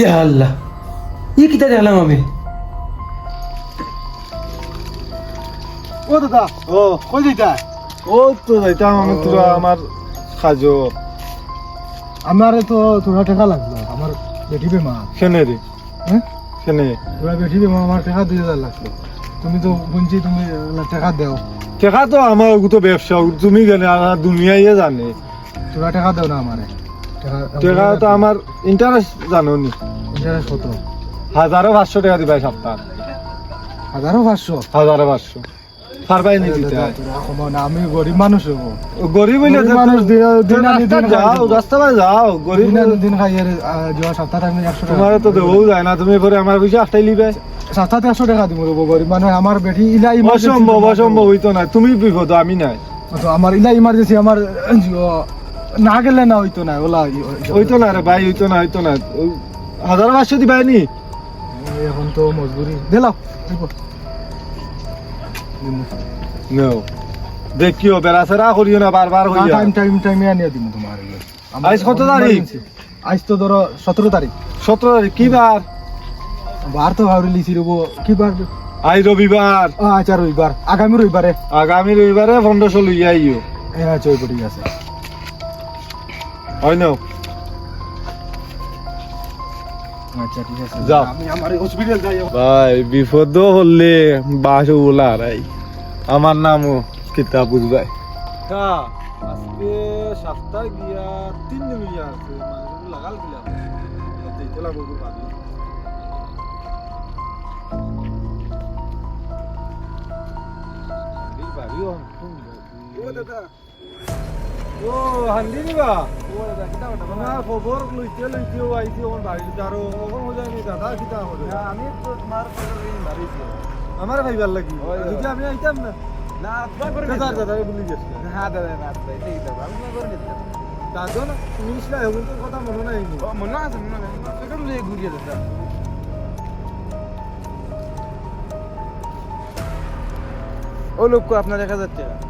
ইয়া আল্লাহ ই কিতা দেখলাম আমি ও দাদা। ও কই দিতা? ও তো যাইতাম আমি তোরা আমার খাজো আমার তো তোরা টাকা লাগল আমার বেটি বেমা খেনে রে হ্যাঁ? খেনে তোরা বেটি বেমা আমার টাকা দুই হাজার লাগল তুমি তো শুনছি তুমি টাকা দেও। টেকা তো আমার তো ব্যবসা তুমি জানে আর দুনিয়ায় জানে। তোরা টাকা দেও না আমারে। টেকা তো আমার ইন্টারেস্ট জানো নি? ইন্টারেস্ট কত? হাজারো পাঁচশো টাকা দিবা সপ্তাহ। হাজারো পাঁচশো? হাজারো পাঁচশো। পারবাই নি দিতে তোরা কমাও না, আমি গরিব মানুষ হব। গরিব হইলে গরিব তো- মানুষ দিন- দিন আনি রাস্তায় দিন যাও রাস্তা বাই যাও গরিব দিন আনি দিন খাই এর, আহ, যাওয়া সপ্তাহে আমি একশো টাকা তোমার তো দেবও যায় না তুমি পরে আমার পয়সা আটটাই লিবে সপ্তাহে একশো টাকা দিব রবো গরিব মানুষ আমার বেটি ইলা emergency অসম্ভব তোমার অসম্ভব হইতো না তুমি বিপদ আমি নাই। আমার ইলা ইমার্জেন্সি আমার না গেলে না হইতো না ওলা হইতো না রে ভাই হইতো না হইতো না। ওই হাজার পাঁচশো দিবাই নি এখন তো মজবুরি। দিলাও No. দেখিও বেড়াচেরা করিও না বারবার হইয়া টাইম টাইম টাইমে আনিয়ে দিব তোমার আজ কত তারিখ? আজ তো ধরো সতেরো তারিখ। সতেরো তারিখ কি বার? বার তো ভাবি লিছি রবো কি বার? আই রবিবার। আচ্ছা রবিবার। আগামী রবিবারে। আগামী রবিবারে পনেরোশো লইয়া আইও। আচ্ছা ওই ঠিক আছে। হয় না আচ্ছা ঠিক আছে। যাও। আমি আমার হসপিটাল যাই ভাই বিপদ হলে বাস ওলা রাই আমার নামও কিতাব বুঝবাই আজকে সাতটা গিয়া তিন দিন গিয়া আছে লাগাল গিয়া পাবি ও হান্দি নিবা না খবর লইতে লইতেও আইছি আমার বাড়ির দারো ওখন হয়ে যায়নি দাদা কিতা হবে। আমি তো তোমার বাড়িছি আমার ভাইবার লাগি। যদি আমি আইতাম না। না তোমার করে দাদা দাদা বলি গেছে। হ্যাঁ দাদা না দাদা আমি করে দাদা না কথা মনে নাই। মনে আছে মনে ঘুরিয়ে দাদা। ও লোক আপনার এক হাজার টাকা।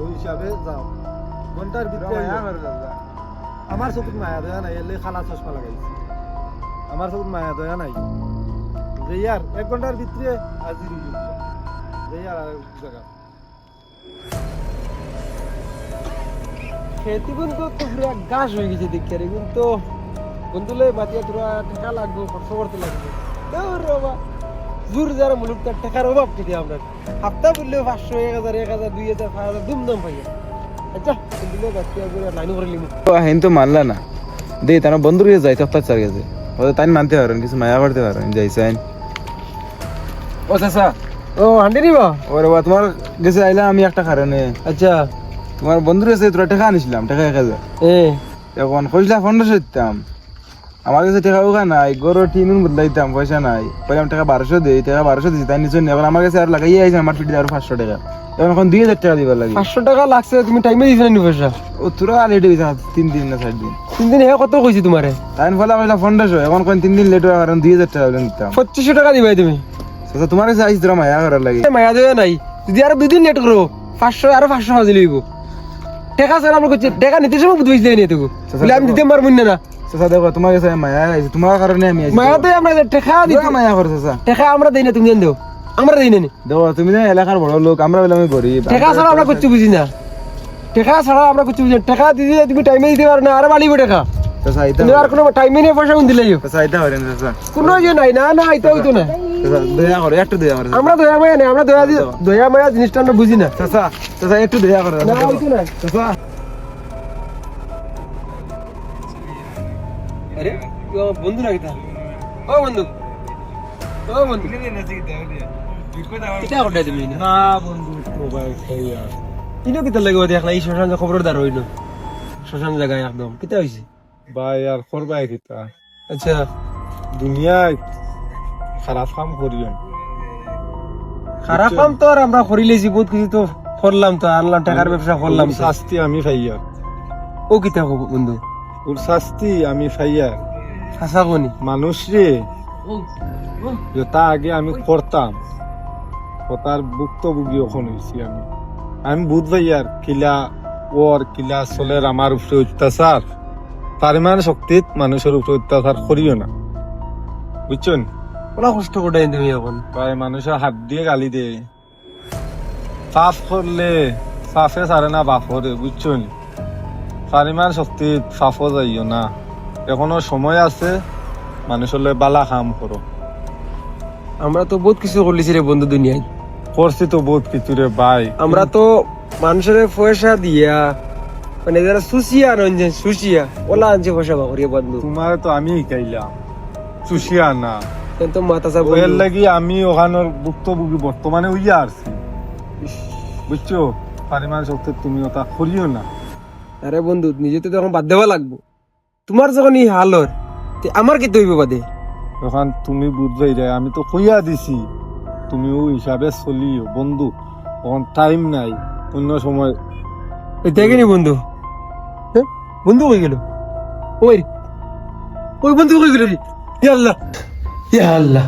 ওই হিসাবে যাও। ঘণ্টার ভিতরে আমার চকুত মায়া দয়া নাই এলে খালা চশমা লাগাইছি। আমার চকুত মায়া দয়া নাই। যে ইয়ার এক ঘণ্টার ভিতরে যাবে যে। ইয়ার জায়গা। খেতে কিন্তু তো পুরা গাছ হয়ে গেছে দেখতে রে। কিন্তু বন্ধুলে মাতিয়া তোরা টাকা লাগবে খরচ করতে লাগবে। বাবা জোর যারা মুলুক তার টাকার অভাব কেটে আমরা হাপ্তা বললেও পাঁচশো এক হাজার এক হাজার দুই হাজার পাঁচ হাজার দুমদাম পাইয়া। আচ্ছা বন্ধুলে বাচ্চা করে লাইন করে লিমু। হেন তো মানলা না। দে তারা বন্ধু রয়ে যাই তফতার চার গেছে তাই মানতে পারেন কিছু মায়া করতে পারেন যাইছেন ও চাচা। ও হান্ডি নিবা ওরে বা তোমার গেছে আইলাম আমি একটা কারণে আচ্ছা। তোমার বন্ধু রয়েছে তোরা টাকা আনিছিলাম টাকা এক হাজার এ। এখন কইলা পনেরোশো দিতাম আমার কাছে টাকা ওখা নাই গরো টিন বদলাইতাম পয়সা নাই। কইলাম টাকা বারোশো দেই টাকা বারোশো দিছি তাই নিচে এখন আমার কাছে আর লাগাই আইছে আমার পিঠে আরও পাঁচশো টাকা। এখন এখন দুই হাজার টাকা দিবার লাগে। পাঁচশো টাকা লাগছে তুমি টাইমে দিছ নি পয়সা? ও তোরা লেট হয়েছে তিন দিন না চার দিন। তিন দিন হে কত কইছি তোমারে? তাই ফলে কইলা পনেরোশো এখন কোন তিন দিন লেট হওয়ার কারণ দুই হাজার টাকা নিতাম। পঁচিশশো টাকা দিবাই তুমি। আচ্ছা তোমার কাছে আইস তোরা মায়া করার লাগে। এ মায়া দেবে নাই। যদি আরও দুদিন লেট করো পাঁচশো আরও পাঁচশো হাজি লইব টাকা স্যার আমরা করছি টাকা নিতে সময় বুঝতে নিয়ে দেবো আমি দিতে পারব না। চাচা দেখো তোমার কাছে মায়া আইছে তোমার কারণে আমি আইছি মায়া তো আমরা টাকা দিতে মায়া করো চাচা টাকা আমরা দেই না তুমি জান দেও আমরা দেই না। দেখো তুমি না এলাকার বড় লোক আমরা বলে আমি গরিব টাকা ছাড়া আমরা করছি বুঝি না। টাকা ছাড়া আমরা করছি বুঝি না। টাকা দিতে তুমি টাইমে দিতে পারো না আরও বাড়িব টাকা চাচা আইতা তুমি আর কোনো টাইমে নিয়ে পয়সা কোন দিলেই চাচা আইতা হরেন চাচা কোনো ইয়ে নাই না না আইতে হইতো না। দয়া করো একটু দয়া করো আমরা দয়া মায়া নেই আমরা দয়া দয়া। মায়া জিনিসটা আমরা বুঝি না। চাচা চাচা একটু দয়া করো না হইতো না। চাচা তুই আমার বন্ধু নাকি তা ও বন্ধু। ও বন্ধু। কিটা করতে তুমি না না বন্ধু মোবাইল খাইয়া ইনো কিটা লাগে দেখ না এই শ্মশান খবরদার হইল। শ্মশান জায়গায় একদম। কিটা হইছে? ভাই আর করবাই কিতা? আচ্ছা। দুনিয়ায় খারাপ কাম করিও না। খারাপ কাম তো আর আমরা করি বহুত কিছু তো করলাম তো আনলাম টাকার ব্যবসা করলাম শাস্তি আমি ফাইয়া ও কিতা বন্ধু? ওর শাস্তি আমি ফাইয়া কোনি মানুষ রে। যেটা আগে আমি করতাম। কথার ভুক্তভোগী এখন হয়েছি আমি। আমি বুধ ভাইয়ার কিলা ওর কিলা চলের আমার উপরে অত্যাচার। পরিমাণ শক্তিত মানুষের উপরে অত্যাচার করিও না। বুঝছেন? কষ্ট করে তুমি এখন। প্রায় মানুষের হাত দিয়ে গালি দে। পাপ করলে পাপে ছাড়ে না বাপরে বুঝছেন? পরিমাণ শক্তিত পাপও যাইও না। এখনও সময় আছে মানুষের বালা কাম করো। আমরা তো বহুত কিছু করলিছি রে বন্ধু দুনিয়ায়। করছি তো বহুত কিছু রে ভাই। আমরা তো মানুষের পয়সা দিয়া মানে যারা ওলা আনছে পয়সা বন্ধু। তোমার তো আমি শিকাইলাম চুষিয়া না। কিন্তু মাথা চা এর লাগি আমি ওখানোর ভুক্তভোগী বর্তমানে উইয়া আসছি বুঝছ? পরিমাণ শক্তি তুমি ওটা করিও না। আরে বন্ধু নিজে তো তখন বাদ দেওয়া লাগবো। তোমার যখন এই হালর তে আমার কি তৈব বাদে? তখন তুমি বুঝবে রে আমি তো কইয়া দিছি তুমি ওই হিসাবে চলিও বন্ধু। তখন টাইম নাই অন্য সময়। দেখে নি বন্ধু। বন্ধু কই গেল? ওই। ওই বন্ধু কই গেল রে? ইয়া আল্লাহ। ইয়া আল্লাহ।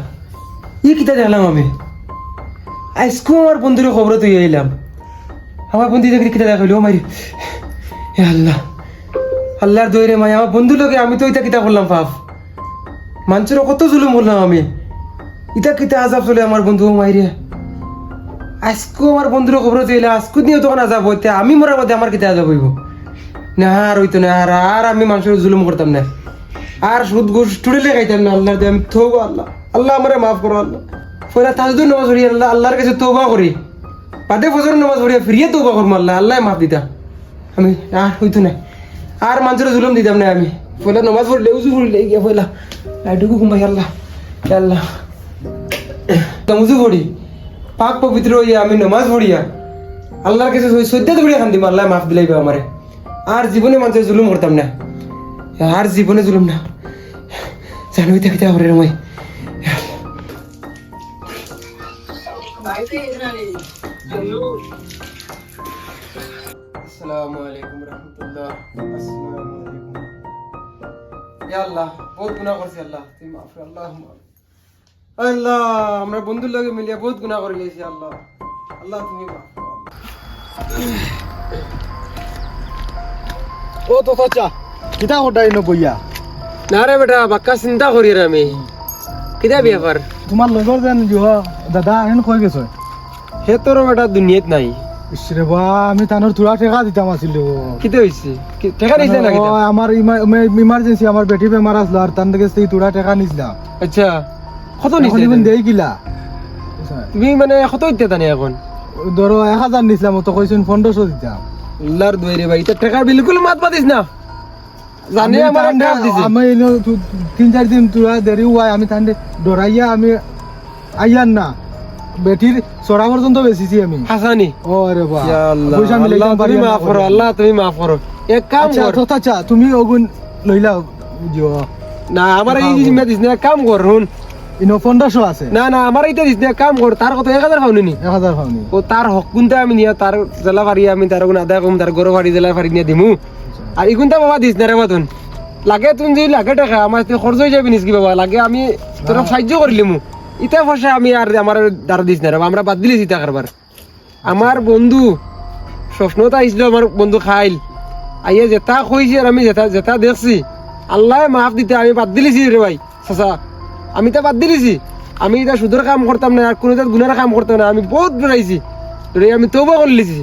ই কিতা দেখলাম আমি? আজকে আমার বন্ধুর খবর তুই এলাম আমার বন্ধু দেখি কিতা দেখাইলো ও মারি ইয়া আল্লাহ। আল্লাহর দইরে মাই আমার বন্ধু লোকে আমি তো ইতা কিতা করলাম পাপ মানুষের কত জুলুম করলাম আমি। ইতা কিতা আজাব চলে আমার বন্ধু মাইরে। আজকো আমার বন্ধুর খবর তুইলা আজকো নিয়ে তখন আজাব হইতে আমি মরার মধ্যে আমার কিতা আজাব হইব? না আর হইতো না, আর আর আমি মানুষের জুলুম করতাম না। আর সুদ ঘুষ টুড়িলে খাইতাম না, আল্লাহর দিয়ে, আমি থোবো আল্লাহ। আল্লাহ আমারে মাফ করো, আল্লাহ। পয়লা তাজদুর নামাজ আল্লাহ, আল্লাহর কাছে তৌবা করি। বাদে ফজর নামাজ পড়িয়া ফিরিয়ে তৌবা করব আল্লাহ। আল্লাহ মাফ দিতা। আমি আর হইতো না। আর মানুষের জুলুম দিতাম না আমি। পয়লা নামাজ পড়লে উজু পড়লে গিয়া পয়লা লাইটুকু ঘুমাই, আল্লাহ আল্লাহ। উজু পড়ি। পাক পবিত্র হইয়া আমি নমাজ পড়িয়া আল্লাহর কাছে সদ্যা দৌড়িয়া খান দিম, আল্লাহ মাফ দিলাইবে আমারে। আর জীবনে মানুষের জুলুম করতাম না। আর জীবনে জুলুম না। জানুই থাকতে হবে মই। আসসালামু আলাইকুম রাহমাতুল্লাহ। আসসালামু আলাইকুম। ইয়া আল্লাহ বহুত গুনাহ করছি আল্লাহ তুমি মাফ আল্লাহ আল্লাহ আমরা বন্ধুর লগে মিলিয়ে বহুত গুনাহ করে গেছি আল্লাহ। আল্লাহ তুমি মাফ। ও তো চাচা কিতা ওটাই ন বইয়া? না রে বেটা বাক্কা চিন্তা করি রে আমি। কিতা ব্যাপার তোমার লগর যেন জুহ দাদা এন কই গেছ। হে তোর বেটা দুনিয়াত নাই। ইসরে বা আমি তানোর থোড়া টেকা দিতাম আছিল কিতা হইছে কি- টেকা নিছে না কিতা আমার ইমার্জেন্সি আমার বেটি বেমার আসলো আর তার থেকে সেই তোরা টাকা নিছিলাম আচ্ছা কত নিছে ইমান দেই কিলা। তুমি মানে কত এখন? ধরো এক হাজার নিছিলাম তো কইছেন পনেরোশো দিতাম আল্লাহর দইরে ভাই এটা বিলকুল মাত পাতিস না? জানি আমার আমি তিন চার দিন তোরা দেরি হওয়ায় আমি ডরাইয়া আমি আইয়ার না। বেটির চড়া পর্যন্ত বেচিছি আমি। হাসানি ও রে বা ইয়া আল্লাহ। পয়সা তুমি মাফ করো আল্লাহ তুমি মাফ করো এক কাম আচ্ছা কর তো আচ্ছা তুমি ওগুন লইলা দিও না আমার এই জিম্মা দিস না কাম কর শুন। ইনো পনেরোশো আছে। না না আমার এইটা দিস না কাম কর তার কত এক হাজার পাওনি নি এক হাজার পাওনি ও তার হক গুনতে আমি নিয়ে তার জেলা ফারি আমি তার গুণ আদায় করম তার গরু ফারি জেলা ফারি নিয়ে দিমু। আর ইগুনটা বাবা দিস না রে বাতুন লাগে তুমি যদি লাগে টাকা আমার তো খরচ হয়ে যাবে নিসকি বাবা লাগে আমি তোর সাহায্য করিলিমু ইটা পয়সা আমি আর আমার দ্বারা দিস না রে আমরা বাদ দিলিস ইটা কারবার। আমার বন্ধু, স্বপ্নতা আইছিল, আমার বন্ধু খাইল। আইয়া যেটা কইছে আর আমি যেটা যেটা দেখছি। আল্লাহ মাফ দিতে, আমি বাদ দিলিছি রে ভাই, চাচা। আমি তা বাদ দিলিছি। আমি এটা সুদের কাম করতাম না, আর কোনো এটা গুণের কাম করতাম না, আমি বহুত ডরাইছি ডরে আমি তৌবা করলিছি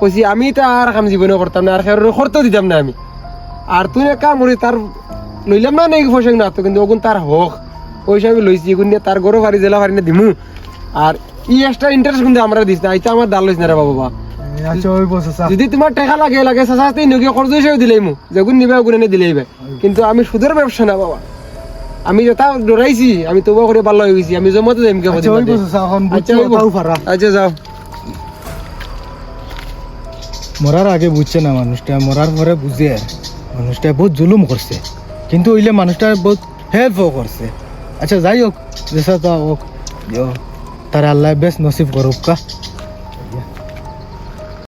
কইছি, আমি এটা আর কাম জীবনে করতাম না, আর খেয়ার করতেও দিতাম না আমি। আর তুই কাম করি তার লইলাম না নাকি পয়সা না, তো কিন্তু ওগুন তার হক। পয়সা আমি লইছি এগুন নিয়ে তার গরু ফারি জেলা ফারি না দিমু। আর ই এক্সট্রা ইন্টারেস্ট কিন্তু আমরা দিস না এটা আমার দাল লইস না রে বাবা আচ্ছা ওই যদি তোমার টাকা লাগে লাগে সাথে নগিয়ে খরচ হিসেবে দিলেই মু যেগুন নিবে ওগুন এনে দিলেই কিন্তু আমি সুদের ব্যবসা না বাবা। আমি যেটা ডরাইছি আমি তবু করে ভালো হয়ে গেছি আমি জমাতে যাইম কে আচ্ছা ওই এখন আচ্ছা ওই আচ্ছা যাও। মরার আগে বুঝছে না মানুষটা মরার পরে বুঝে মানুষটা বহুত জুলুম করছে কিন্তু ওইলে মানুষটা বহুত হেল্পও করছে আচ্ছা যাই হোক যেসা তা হোক। তারা আল্লাহ বেশ নসিব করুক কা।